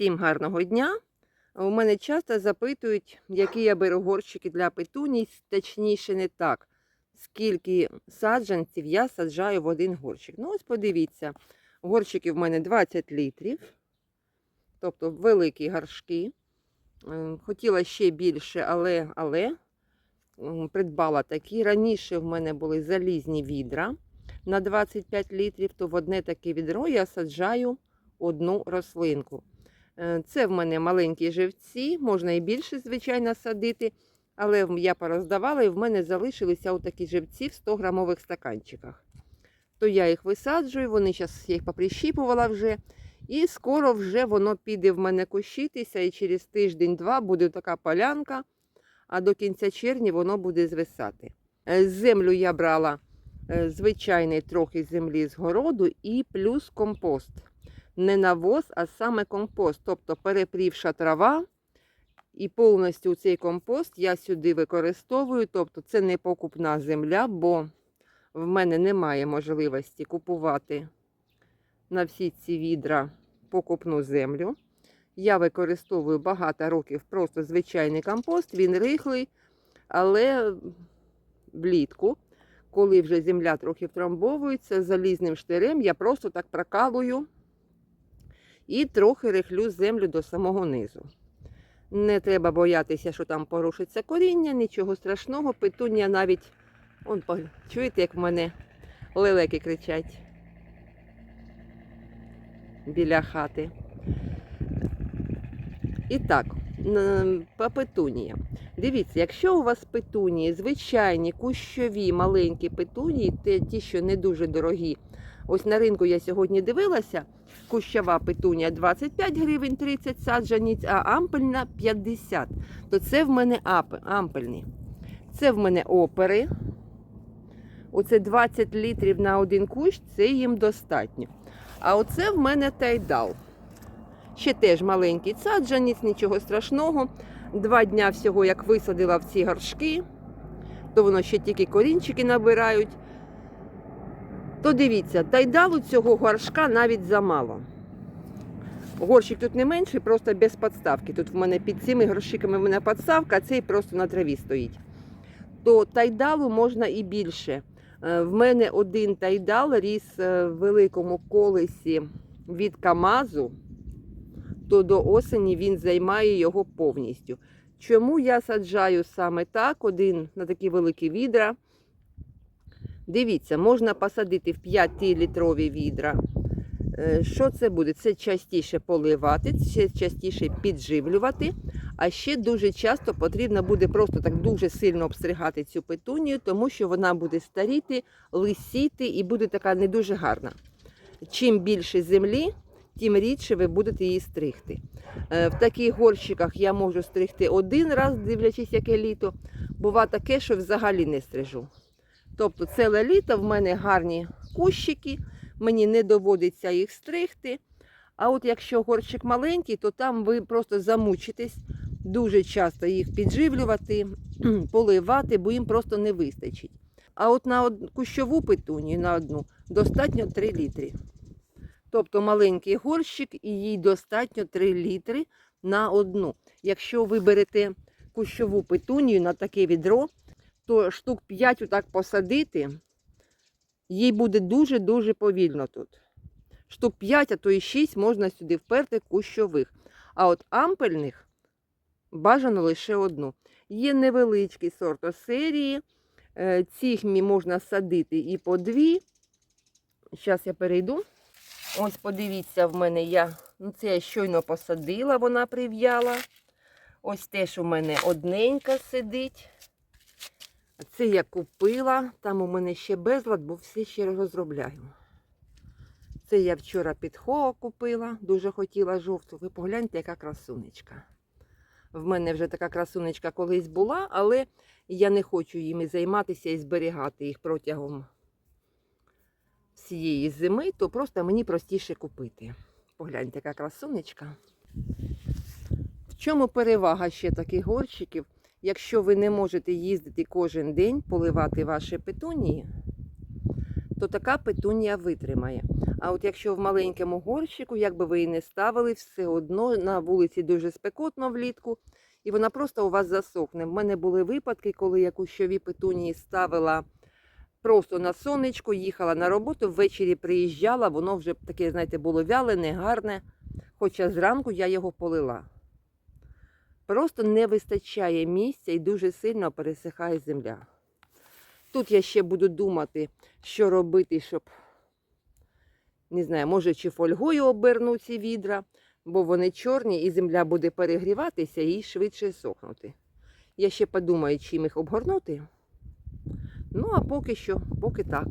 Всім гарного дня. У мене часто запитують, які я беру горщики для петуній, точніше не так. Скільки саджанців я саджаю в один горщик. Ну, ось подивіться, горщики в мене 20 літрів, тобто великі горшки. Е, Хотіла ще більше, але, але придбала такі. Раніше в мене були залізні відра на 25 літрів, то в одне таке відро я саджаю одну рослинку. Е, Це в мене маленькі живці, можна і більше, звичайно, садити. Але я пороздавала і в мене залишилися отакі живці в 100 грамових стаканчиках. То я їх висаджую, вони зараз я їх поприщіпувала вже. І скоро вже воно піде в мене кущитися, і через тиждень-два буде така полянка, а до кінця червня воно буде звисати. Е, Землю я брала е, звичайний трохи землі з городу і плюс компост. Не навоз, а саме компост, тобто перепрівша трава. І повністю цей компост я сюди використовую. Тобто це не покупна земля, бо в мене немає можливості купувати на всі ці відра покупну землю. Я використовую багато років просто звичайний компост, він рихлий, але влітку, коли вже земля трохи втрамбовується, залізним штирем я просто так прокалую і трохи рихлю землю до самого низу. Не треба боятися, що там порушиться коріння, нічого страшного. Петуння навіть, он, чуєте, як в мене лелеки кричать біля хати. І так, по петуніям. Дивіться, якщо у вас петунії, звичайні, кущові, маленькі петунії, ті, що не дуже дорогі. Ось на ринку я сьогодні дивилася, кущова петунія 25 гривень 30 саджаниць, а ампельна 50. То це в мене ампельні. Це в мене опери. Оце 20 літрів на один кущ, це їм достатньо. А оце в мене тайдал. Ще теж маленький саджанець, нічого страшного. Два дня всього, як висадила в ці горшки, то воно ще тільки корінчики набирають. То дивіться, тайдалу цього горшка навіть замало. Горщик тут не менший, просто без подставки. Тут в мене під цими горщиками в мене подставка, а цей просто на траві стоїть. То тайдалу можна і більше. Е, В мене один тайдал ріс е, в великому колесі від Камазу, то до осені він займає його повністю. Чому я саджаю саме так, один на такі великі відра? Дивіться, можна посадити в 5-літрові відра. Е, Що це буде? Це частіше поливати, це частіше підживлювати. А ще дуже часто потрібно буде просто так дуже сильно обстригати цю петунію, тому що вона буде старіти, лисіти і буде така не дуже гарна. Чим більше землі, тим рідше ви будете її стригти. Е, В таких горщиках я можу стригти один раз, дивлячись, яке літо. Бува таке, що взагалі не стрижу. Тобто ціле літо в мене гарні кущики, мені не доводиться їх стригти. А от якщо горщик маленький, то там ви просто замучитесь дуже часто їх підживлювати, поливати, бо їм просто не вистачить. А от на кущову петунію на одну достатньо 3 літри. Тобто маленький горщик і їй достатньо 3 літри на одну. Якщо ви берете кущову петунію на таке відро, то штук 5 отак посадити, їй буде дуже-дуже повільно тут. Штук 5, а то і 6 можна сюди вперти кущових. А от ампельних бажано лише одну. Є невеличкі сортосерії. Е, Цих можна садити і по дві. Зараз я перейду. Ось подивіться, в мене я. Ну, це я щойно посадила, вона прив'яла. Ось теж у мене одненька сидить. Це я купила. Там у мене ще безлад, бо все ще розробляю. Це я вчора підхоо купила, дуже хотіла жовту. Ви погляньте, яка красунечка. В мене вже така красунечка колись була, але я не хочу їми займатися і зберігати їх протягом всієї зими, то просто мені простіше купити. Погляньте, яка красунечка. В чому перевага ще таких горщиків? Якщо ви не можете їздити кожен день поливати ваші петунії, то така петунія витримає. А от якщо в маленькому горщику, як би ви її не ставили, все одно на вулиці дуже спекотно влітку, і вона просто у вас засохне. В мене були випадки, коли я кущові петунії ставила просто на сонечко, їхала на роботу, ввечері приїжджала, воно вже таке, знаєте, було вялене, гарне. Хоча зранку я його полила. Просто не вистачає місця і дуже сильно пересихає земля. Тут я ще буду думати, що робити, щоб, не знаю, може, чи фольгою оберну ці відра, бо вони чорні і земля буде перегріватися і швидше сохнути. Я ще подумаю, чим їх обгорнути. Ну, а поки що, поки так.